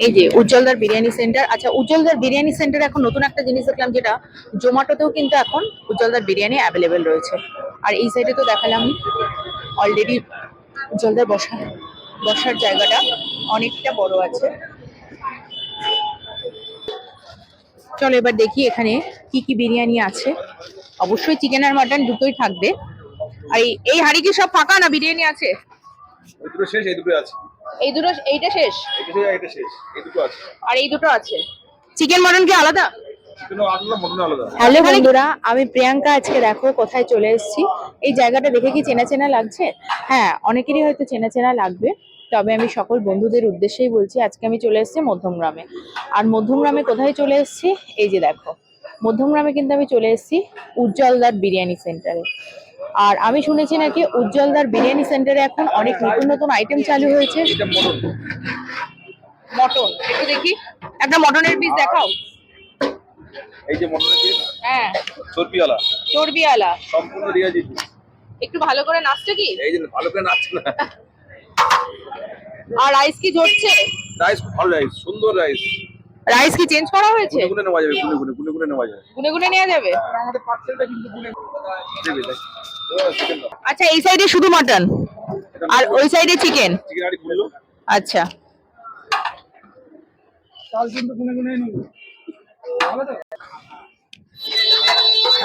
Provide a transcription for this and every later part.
এই যে উজ্জ্বলদার বিরিয়ানি সেন্টার। আচ্ছা উজ্জ্বলদার বিরিয়ানি সেন্টার এখন নতুন একটা জিনিস দেখলাম যেটা, জোম্যাটোতেও কিন্তু এখন উজ্জ্বলদার বিরিয়ানি অ্যাভেলেবেল রয়েছে। আর এই সাইডে তো দেখালাম অলরেডি উজ্জ্বলদার বসার বসার জায়গাটা অনেকটা বড় আছে। চলো এবার দেখি এখানে কি কি বিরিয়ানি আছে। অবশ্যই চিকেন আর মাটন দুটোই থাকবে। আর এই- হাড়ি কি সব ফাঁকা না বিরিয়ানি আছে? শেষ, এই আছে। এই দুটো এইটা শেষ? এটা শেষ এই দুটো আছে। আর এই দুটো আছে? চিকেন মটন কি আলাদা? হ্যালো বন্ধুরা আমি প্রিয়াঙ্কা আজকে দেখো কোথায় চলে এসেছি। এই জায়গাটা দেখে কি চেনা চেনা লাগছে? হ্যাঁ অনেকেরই হয়তো চেনা চেনা লাগবে তবে আমি সকল বন্ধুদের উদ্দেশ্যেই বলছি আজকে আমি চলে এসেছি মধ্যমগ্রামে। আর মধ্যমগ্রামে কোথায় চলে এসেছি? এই যে দেখো মধ্যমগ্রামে কিন্তু আমি চলে এসেছি উজ্জ্বলদার বিরিয়ানি সেন্টারে। আর আমি শুনেছি নাকি উজ্জ্বলদার বিরিয়ানি সেন্টারে এখন অনেক নতুন নতুন আইটেম চালু হয়েছে। মটন। একটু দেখি। একটা মটনের পিস দেখাও। এই যে মটনের পিস হ্যাঁ। চর্বিওয়ালা। চর্বিওয়ালা। সম্পূর্ণ রিয়াজি একটু ভালো করে নাচছে কি? এই যে ভালো করে নাচছে না। আর রাইস কি ঝরছে? রাইস ভালো রাইস সুন্দর রাইস রাইস কি চেঞ্জ করা হয়েছে? গুনে গুনে নেওয়া যাবে গুনে গুনে গুনে গুনে নেওয়া যাবে। গুনে গুনে নেওয়া যাবে? আমাদের পার্সেলটা কিন্তু গুনে দেবে আচ্ছা এই সাইডে শুধু মাটন আর ওই সাইডে চিকেন আচ্ছা।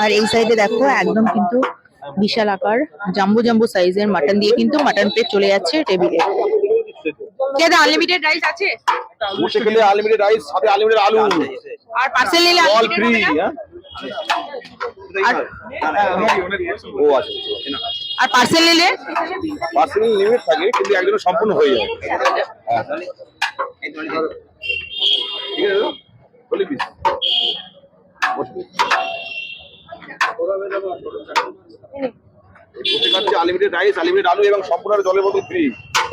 আর এই সাইডে দেখো, একদম কিন্তু বিশাল আকার জাম্বু জাম্বু সাইজের মাটন দিয়ে কিন্তু মাটন প্লেট চলে যাচ্ছে টেবিলে আনলিমিটেড রাইস আছে? আনলিমিটেড রাইস সাথে আনলিমিটেড আলু। আর পার্সেল নিলে অল ফ্রি? হ্যাঁ? আর পার্সেল নিলে? পার্সেল লিমিট থাকে কিন্তু একজনের সম্পূর্ণ হয়ে আনলিমিটেড রাইস আনলিমিটেড আলু এবং সম্পূর্ণ জলের বোতল ফ্রি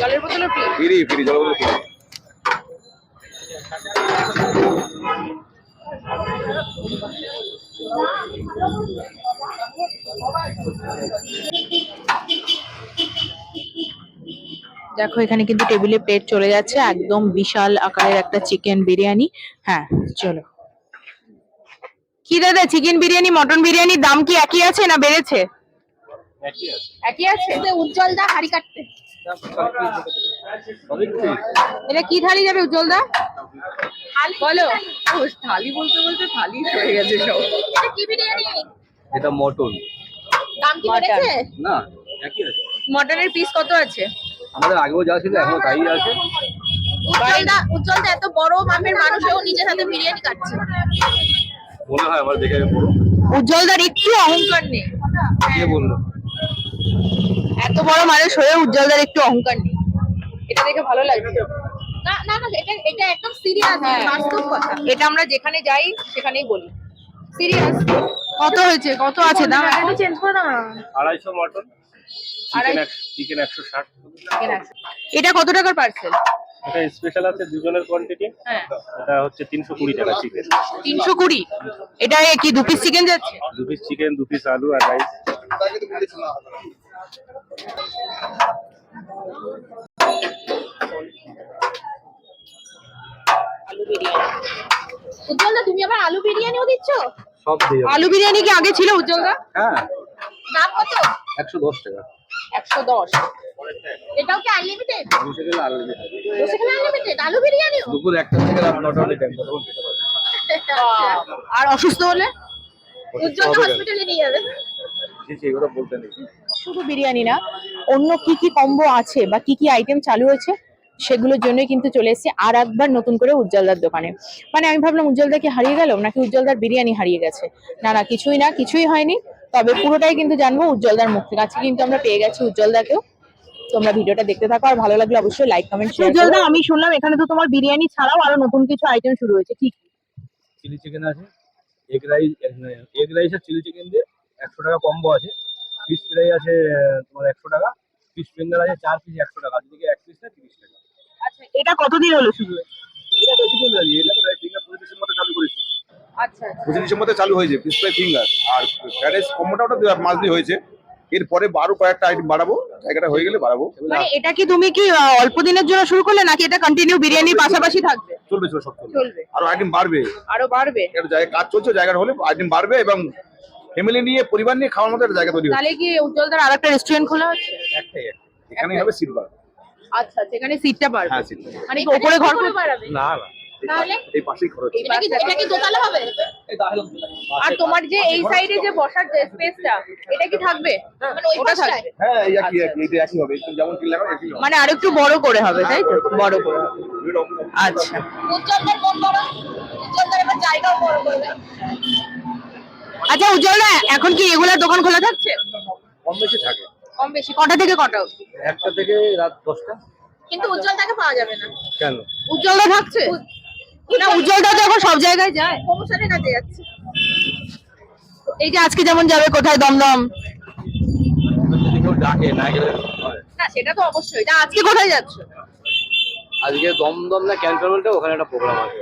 জলের বোতলও ফ্রি ফ্রি ফ্রি জলের বোতল ফ্রি দেখো এখানে কিন্তু টেবিলে প্লেট চলে যাচ্ছে একদম বিশাল আকারের একটা চিকেন বিরিয়ানি। হ্যাঁ চলো। কি দাদা চিকেন বিরিয়ানি মটন বিরিয়ানির দাম কি একই আছে না বেড়েছে? একই আছে। উজ্জ্বল দা হাড়ি কাটতে। এটা কি থালি যাবে উজ্জ্বল দা বলো। থালি বলতে বলতে থালি হয়ে গেছে সব। এটা কি বিরিয়ানি? এটা মটন। দাম কি বেড়েছে? না একই আছে। মটনের পিস কত আছে? আমাদের আগেও যা ছিল এখনও তাই আছে। উজ্জ্বল দা উজ্জ্বল দা এত বড় মাপের মানুষও নিজের হাতে বিরিয়ানি কাটছে। মনে হয় আমার দেখে বড় উজ্জ্বলদার একটু অহংকার নেই। কে বলল? এত বড় মানুষ হয়ে উজ্জ্বলদার একটু অহংকার নেই। এটা দেখে ভালো লাগছে। না না না এটা এটা একদম সিরিয়াস হ্যাঁ। বাস্তব কথা। এটা আমরা যেখানে যাই সেখানেই বলি। সিরিয়াস কত হয়েছে? কত আছে? দাম এখন চেঞ্জ করে দাও না। আড়াইশো মটন আড়াই- চিকেন একশো ষাট। এটা কত টাকার পার্সেল এটা স্পেশাল আছে দুজনের কোয়ান্টিটি হ্যাঁ। এটা হচ্ছে তিনশো কুড়ি টাকা চিকেন তিনশো কুড়ি? এটা কি দু পিস চিকেন যাচ্ছে? দু পিস চিকেন দু পিস আলু আর রাইস উজ্জ্বল দা তুমি আবার আলু বিরিয়ানিও দিচ্ছ? সব দিয়ে আলু বিরিয়ানি কি আগে ছিল উজ্জ্বলদা? হ্যাঁ। দাম কত? একশো দশ টাকা। একশো দশ। এটাও কি আনলিমিটেড বসে গেলে আলু দিয়ে খাবে। সেখানে আনলিমিটেড আলু বিরিয়ানিও? দুপুর থেকে রাত অব্দি টাইম আর অসুস্থ হলে? উজ্জ্বল হসপিটালে নিয়ে যাবে। বলতে নেই। শুধু বিরিয়ানি না অন্য কি কি কম্বো আছে বা কি কি আইটেম চালু হয়েছে সেগুলোর জন্যই কিন্তু চলে এসেছি আর একবার নতুন করে উজ্জ্বলদার দোকানে। মানে আমি ভাবলাম উজ্জ্বলদা কি হারিয়ে গেল নাকি উজ্জ্বলদার বিরিয়ানি হারিয়ে গেছে? না না কিছুই না কিছুই হয়নি। তবে পুরোটাই কিন্তু জানব উজ্জ্বলদার মুখ থেকে। আজকে কিন্তু আমরা পেয়ে গেছি উজ্জ্বলদাকেও। তোমরা ভিডিওটা দেখতে থাকো আর ভালো লাগলে অবশ্যই লাইক কমেন্ট শেয়ার উজ্জ্বলদা আমি শুনলাম এখানে তো তোমার বিরিয়ানি ছাড়াও আরও নতুন কিছু আইটেম শুরু হয়েছে। কি কি? চিলি চিকেন আছে এগ রাইস এগ রাইস আর চিলি চিকেন দিয়ে একশো টাকা কম্বো আছে। ফিশ ফ্রাই আছে তোমার একশো টাকা। পিস ফিঙ্গার আছে চার পিস একশো টাকা। আজকে এক পিস না তিরিশ টাকা। আচ্ছা এটা কতদিন হলো শুরু এটা বেশি দিন হয়নি এটা তো ফিঙ্গার পঁচিশ ডিসেম্বর চালু করেছি। আচ্ছা পঁচিশ ডিসেম্বর চালু হয়েছে পিস ফ্রাই ফিঙ্গার আর রাইস কম্বোটা ওটা মাস দিয়ে হয়েছে। এরপরে বারো কয়েকটা আইটেম বাড়াবো জায়গাটা হয়ে গেলে বাড়াবো। মানে এটা কি তুমি কি অল্প দিনের জন্য শুরু করলে নাকি এটা কন্টিনিউ বিরিয়ানির পাশাপাশি থাকবে? চলবে চলবে সব চলবে। আরও আইটেম বাড়বে। আরও বাড়বে? একটা জায়গায় কাজ চলছে জায়গাটা হলে আইটেম বাড়বে এবং ফ্যামিলি নিয়ে পরিবার নিয়ে খাওয়ার মতো একটা জায়গা তৈরি তাহলে কি উজ্জ্বলদার আর একটা রেস্টুরেন্ট খোলা হচ্ছে? একটাই একটা। এখানেই হবে সিলভার আচ্ছা সেখানে সিটটা পারবে হ্যাঁ সিলভার মানে কি ওপরে ঘর করে বাড়াবে না। না তাহলে? এই পাশেই খরচ এটা কি এটা কি দোতলা হবে? আর তোমার যে এই সাইডে যে বসার যে স্পেসটা এটা কি থাকবে? মানে ওই? থাকবে। হ্যাঁ এই একই একই এটা একই হবে। একদম যেমন একই মানে আরেকটু বড় করে হবে তাই তো? বড় করে আচ্ছা। উজ্জ্বলদার মন বড় উজ্জ্বলদার এবার জায়গাও বড় করবে। আচ্ছা উজ্জ্বলদা এখন কি রেগুলার দোকান খোলা থাকছে? কম বেশি থাকে। কম বেশি। কটা থেকে কটা অবধি? একটা থেকে রাত দশটা। কিন্তু উজ্জ্বলদাকে পাওয়া যাবে না। কেন? উজ্জ্বলদা থাকছে? না উজ্জ্বলদা তো এখন সব জায়গায় যায়। প্রমোশনের কাজে যাচ্ছে। এই যে আজকে যেমন যাবে কোথায় দমদম? যদি কেউ ডাকে না গেলে না সেটা তো অবশ্যই। তা আজকে কোথায় যাচ্ছ? আজকে দমদম না ক্যান্টনমেন্টে ওখানে একটা প্রোগ্রাম আছে।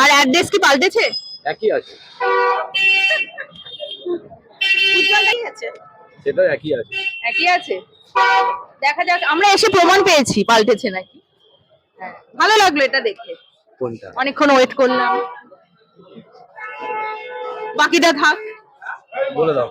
আর অ্যাড্রেস কি পাল্টেছে? একই আছে। সেটা একই আছে। একই আছে? দেখা যাক আমরা এসে প্রমাণ পেয়েছি পাল্টেছে নাকি? হ্যাঁ, ভালো লাগল এটা দেখে। কোনটা? অনেকক্ষণ ওয়েট করলাম। বাকিটা থাক। বলে দাও।